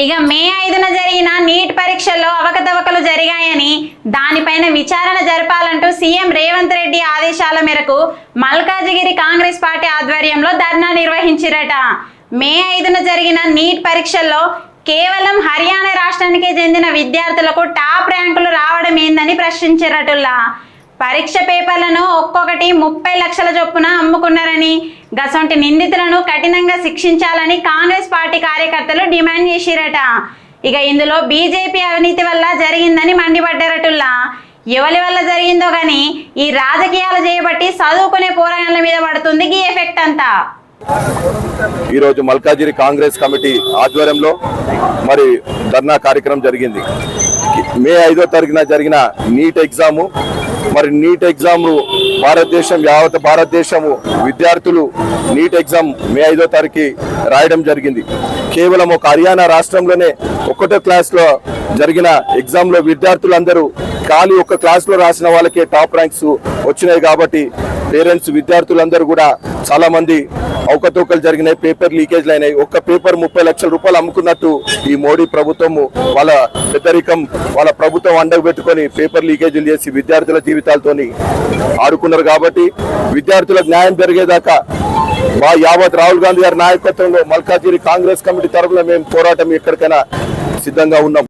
ఇక మే ఐదున జరిగిన నీట్ పరీక్షల్లో అవకతవకలు జరిగాయని దానిపైన విచారణ జరపాలంటూ సీఎం రేవంత్ రెడ్డి ఆదేశాల మేరకు మల్కాజిగిరి కాంగ్రెస్ పార్టీ ఆధ్వర్యంలో ధర్నా నిర్వహించిరట. మే ఐదున జరిగిన నీట్ పరీక్షల్లో కేవలం హర్యానా రాష్ట్రానికే చెందిన విద్యార్థులకు టాప్ ర్యాంకులు రావడం ఏందని ప్రశ్నించిరటుల్లా. పరీక్ష పేపర్లను ఒక్కొక్కటి ముప్పై లక్షల చొప్పున అమ్ముకున్నారని గసంటి నిందితులను కఠినంగా శిక్షించాలని కాంగ్రెస్ పార్టీ కార్యకర్తలు డిమాండ్ చేసిరట. ఇక ఇందులో బీజేపీ అవినీతి వల్ల జరిగిందని మండిపడ్డారటుల్లా. ఎవరి వల్ల జరిగిందో కానీ ఈ రాజకీయాలు చేయబట్టి చదువుకునే పోరాటాల మీద పడుతుంది ఈ ఎఫెక్ట్ అంతా. ఈరోజు మల్కాజిరి కాంగ్రెస్ కమిటీ ఆధ్వర్యంలో మరి ధర్నా కార్యక్రమం జరిగింది. మే ఐదో తారీఖున జరిగిన నీట్ ఎగ్జాము మరి నీట్ ఎగ్జామ్లు భారతదేశం యావత్ భారతదేశము విద్యార్థులు నీట్ ఎగ్జామ్ మే ఐదో తారీఖు రాయడం జరిగింది. కేవలం ఒక హర్యానా రాష్ట్రంలోనే ఒకటో క్లాస్లో జరిగిన ఎగ్జామ్లో విద్యార్థులందరూ ఖాళీ ఒక క్లాస్లో రాసిన వాళ్ళకే టాప్ ర్యాంక్స్ వచ్చినాయి కాబట్టి పేరెంట్స్ విద్యార్థులందరూ కూడా చాలామంది అవకతవకలు జరిగినాయి పేపర్ లీకేజ్లు అయినాయి. ఒక్క పేపర్ ముప్పై లక్షల రూపాయలు అమ్ముకున్నట్టు ఈ మోడీ ప్రభుత్వము వాళ్ళ పెద్దరికం వాళ్ళ ప్రభుత్వం అండగా పెట్టుకొని పేపర్ లీకేజీలు చేసి విద్యార్థుల జీవితాలతోని ఆడుకున్నారు కాబట్టి విద్యార్థులకు న్యాయం జరిగేదాకా మా యావత్ రాహుల్ గాంధీ గారి నాయకత్వంలో మల్కాజిరి కాంగ్రెస్ కమిటీ తరఫున మేము పోరాటం ఎక్కడికైనా సిద్ధంగా ఉన్నాం.